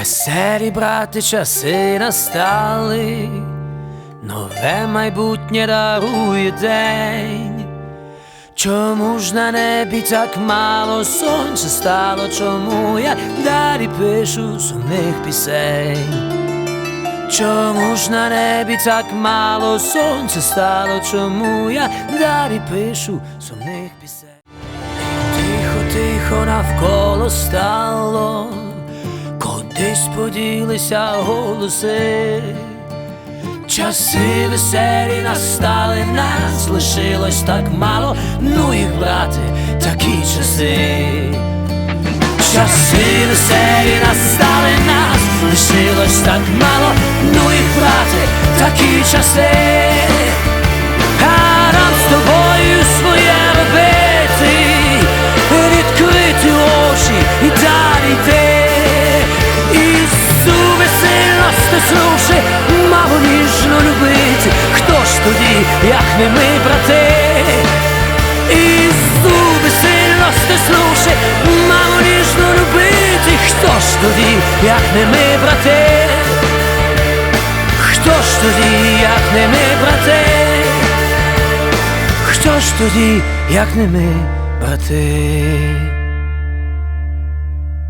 Веселі брати часи настали, нове майбутнє дарує день. Чому ж на небі так мало сонця стало? Чому я далі пишу сумних пісень? Чому ж на небі так мало сонця стало? Чому я далі пишу сумних пісень? Тихо, тихо навколо стало, кудись поділися голоси. Часи веселі настали, нас лишилось так мало, ну їх брати, такі часи. Часи веселі настали, нас лишилось так мало, стиснувши, мало ніжно любити. Хто ж тоді, як не ми, брати? І зуби сильно стиснувши, мало ніжно любити. Хто ж тоді, як не ми, брати? Хто ж тоді, як не ми, брати? Хто ж тоді, як не ми, брати?